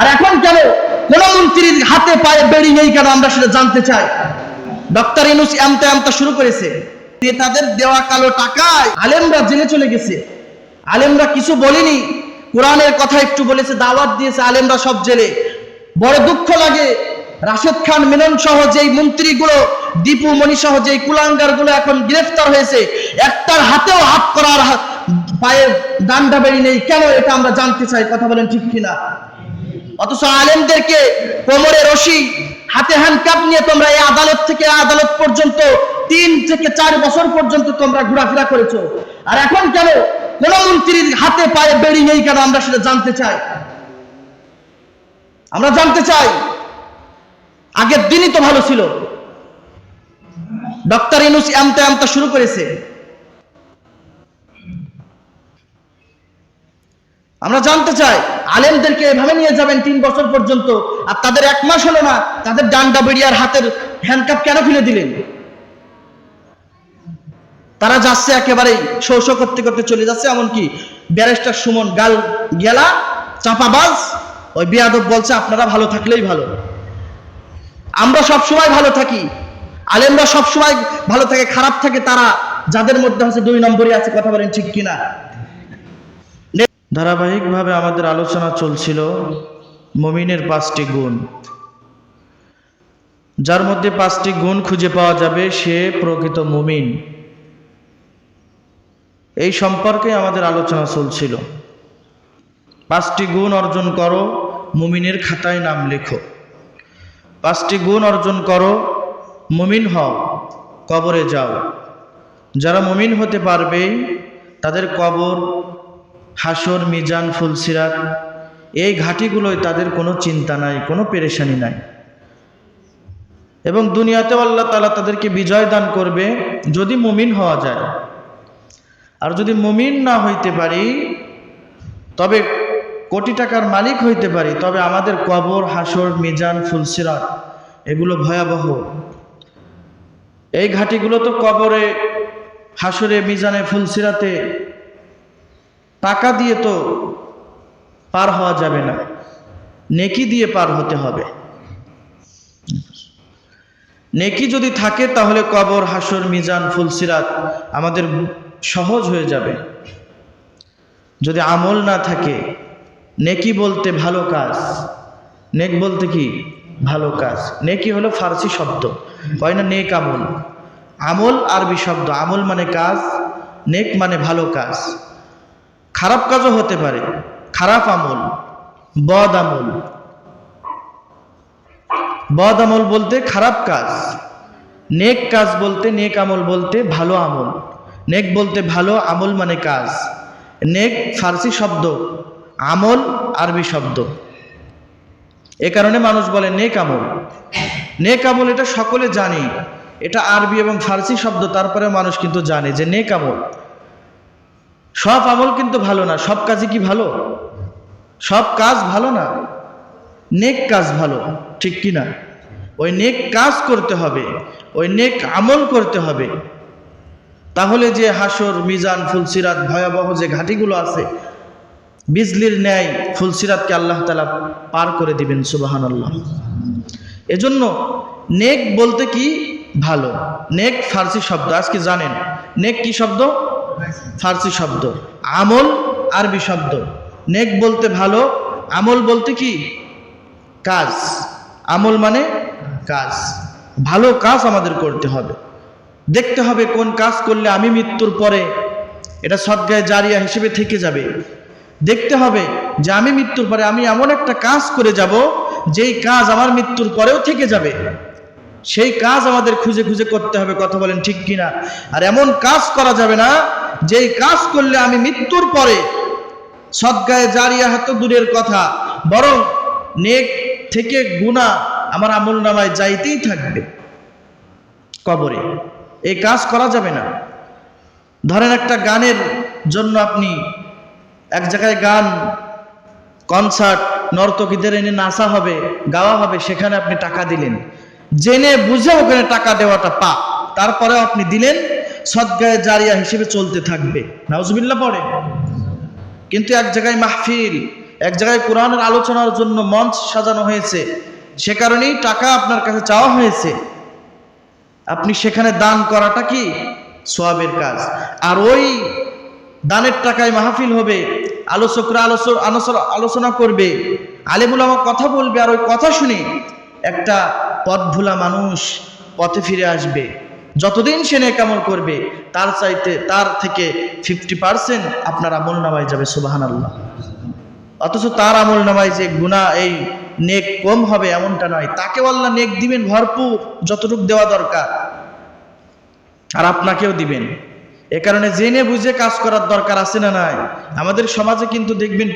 আর এখন কেন কোন মন্ত্রীর হাতে পায়ে বেড়ি নেই কেন আমরা সেটা জানতে চাই? ডক্টর ইনুস এমতা এমতা শুরু করেছে। তাদের দেওয়া কালো টাকায় আলেমরা জেলে চলে গেছে। আলেমরা কিছু বলেনি। কোরআনের কথা একটু বলেছে, দাওয়াত দিয়েছে আলেমরা সব জেলে। বড় দুঃখ লাগে। রাশেদ খান মিলন সহ যেই মন্ত্রীগুলো, দীপু মণি সহ যেই কুলাঙ্গারগুলো এখন গ্রেফতার হয়েছে, একটার হাতেও হাত করার পায়ে ডান্ডা বেড়ি নেই। কেন এটা আমরা জানতে চাই? কথা বলেন ঠিক কিনা? অথচ আলেমদেরকে কোমরে রশি, হাতে হ্যান্ডকাপ নিয়ে তোমরা এই আদালত থেকে, আদালত পর্যন্ত, তিন থেকে চার বছর পর্যন্ত তোমরা ঘোরাফেরা করেছ। আর এখন কেন কোন মন্ত্রীর হাতে পায়ে বেড়ি নেই কেন আমরা সেটা জানতে চাই? আমরা জানতে চাই, আগের দিনই তো ভালো ছিল। ডক্টর ইনুস আমতে আমতা শুরু করেছে। আমরা জানতে চাই, আলেমদেরকে এভাবে নিয়ে যাবেন তিন বছর পর্যন্ত, আর তাদের এক মাস হলো না, তাদের ডান্ডা বেরিয়ার হাতের হ্যান্ডকাপ কেন খুলে দিলেন? তারা যাচ্ছে একেবারে শো শো করতে করতে চলে যাচ্ছে, এমনকি ব্যারিস্টার সুমন গাল গেলা, চাপাবাজ, ওই বিয়াদব বলছে, আপনারা ভালো থাকলেই ভালো। আমরা সব সময় ভালো থাকি, আলেমরা সব সময় ভালো থাকে, খারাপ থাকে, তারা যাদের মধ্যে হচ্ছে দুই নম্বরই আছে, কথা বলেন ঠিক কিনা? ধারাবাহিকভাবে আমাদের আলোচনা চলছিল মমিনের পাঁচটি গুণ। যার মধ্যে পাঁচটি গুণ খুঁজে পাওয়া যাবে সে প্রকৃত মুমিন। এই সম্পর্কে আমাদের আলোচনা চলছিল। পাঁচটি গুণ অর্জন করো, মুমিনের খাতায় নাম লেখো। পাঁচটি গুণ অর্জন করো, মুমিন হও, কবরে যাও। যারা মুমিন হতে পারবে তাদের কবর হাসর, মিজান, ফুলসিরাত, এই ঘাটিগুলোয় তাদের কোনো চিন্তা নাই, কোনো পেরেশানি নাই। এবং দুনিয়াতেও আল্লাহ তালা তাদেরকে বিজয় দান করবে যদি মুমিন হওয়া যায়। আর যদি মুমিন না হইতে পারি, তবে কোটি টাকার মালিক হইতে পারি, তবে আমাদের কবর, হাসর, মিজান, ফুলসিরাত, এগুলো ভয়াবহ। এই ঘাটিগুলো তো কবরে, হাসরে, মিজানে, ফুলসিরাতে টাকা দিয়ে তো পার হওয়া যাবে না। নেকি দিয়ে পার হতে হবে। নেকি যদি থাকে তাহলে কবর, হাসর, মিজান, ফুলসিরাত আমাদের সহজ হয়ে যাবে। যদি আমল না থাকে, নেকি বলতে ভালো কাজ, নেক বলতে কি? ভালো কাজ। নেকি হলো ফার্সি শব্দ। কয় না নেক আমল? আমল আরবি শব্দ। আমল মানে কাজ, নেক মানে ভালো কাজ। খারাপ কাজও হতে পারে। খারাপ আমল, বদ আমল। বদ আমল বলতে খারাপ কাজ, নেক কাজ বলতে নেক আমল বলতে ভালো আমল। নেক বলতে ভালো আমল মানে কাজ। নেক ফার্সি শব্দ, আমল আরবি শব্দ। এ কারণে মানুষ বলে নেক আমল। নেক আমল এটা সকলে জানে। এটা আরবি এবং ফার্সি শব্দ তারপরে মানুষ কিন্তু জানে যে নেক আমল। সব আমল কিন্তু ভালো না, সব কাজই কি ভালো? সব কাজ ভালো না? নেক কাজ ভালো, ঠিক কি না? ওই নেক কাজ করতে হবে, ওই নেক আমল করতে হবে। তাহলে যে হাসর, মিজান, ফুলসিরাত, ভয়াবহ যে ঘাটিগুলো আছে, বিজলির ন্যায় ফুলসিরাতকে আল্লাহ তালা পার করে দিবেন সুবাহান আল্লাহ এজন্য নেক বলতে কি? ভালো। নেক ফার্সি শব্দ, আজকে জানেন। নেক কি শব্দ? ফার্সি শব্দ। আমল আরবি শব্দ। নেক বলতে ভালো, আমল বলতে কি? কাজ। আমল মানে কাজ। ভালো কাজ আমাদের করতে হবে। দেখতে হবে কোন কাজ করলে আমি মৃত্যুর পরে এটা সদ্গায় জারিয়া হিসেবে থেকে যাবে। দেখতে হবে যে আমি মৃত্যুর পরে আমি এমন একটা কাজ করে যাব, যেই কাজ আমার মৃত্যুর পরেও থেকে যাবে। সেই কাজ আমাদের খুঁজে খুঁজে করতে হবে, কথা বলেন ঠিক কিনা? আর এমন কাজ করা যাবে না, যেই কাজ করলে আমি মৃত্যুর পরে সদ্গায়ে জারিয়া হাত দূরের কথা, বরং নেক থেকে গুণা আমার আমল নামায় যাইতেই থাকবে কবরে। এই কাজ করা যাবে না। ধরেন একটা গানের জন্য আপনি এক জায়গায় গান, কনসার্ট, নর্তকীদের এনে নাচা হবে, গাওয়া হবে, সেখানে আপনি টাকা দিলেন। জেনে বুঝে ওখানে টাকা দেওয়াটা পাপ। তারপরেও আপনি দিলেন সদ্গায়ে জারিয়া হিসেবে চলতে থাকবে। নাউজুবিল্লাহ পড়ে। কিন্তু এক জায়গায় মাহফিল, এক জায়গায় কোরআনের আলোচনার জন্য মঞ্চ সাজানো হয়েছে। সে কারণেই টাকা আপনার কাছে চাওয়া হয়েছে। আপনি সেখানে দান করাটা কি? সোয়াবের কাজ। আর ওই দানের টাকায় মাহফিল হবে, আলোচকরা আলোচনা আলোচনা করবে আলেমুল আমার কথা বলবে, আর ওই কথা শুনে একটা পথ ভুলা মানুষ পথে ফিরে আসবে। যতদিন সে নেকামল করবে, তার চাইতে তার থেকে ফিফটি পার্সেন্ট আপনার আমল নামায় যাবে সুবাহান আল্লাহ অথচ তার আমল নামায় যে গুণা এই নেক কম হবে এমনটা নয়। তাকেও আল্লাহ নেক দিবেন ভরপুর, যতটুক দেওয়া দরকার। আর আপনাকেও দিবেন। এ কারণে জেনে বুঝে কাজ করার দরকার আছে না নাই? আমাদের সমাজে কিন্তু দেখবেন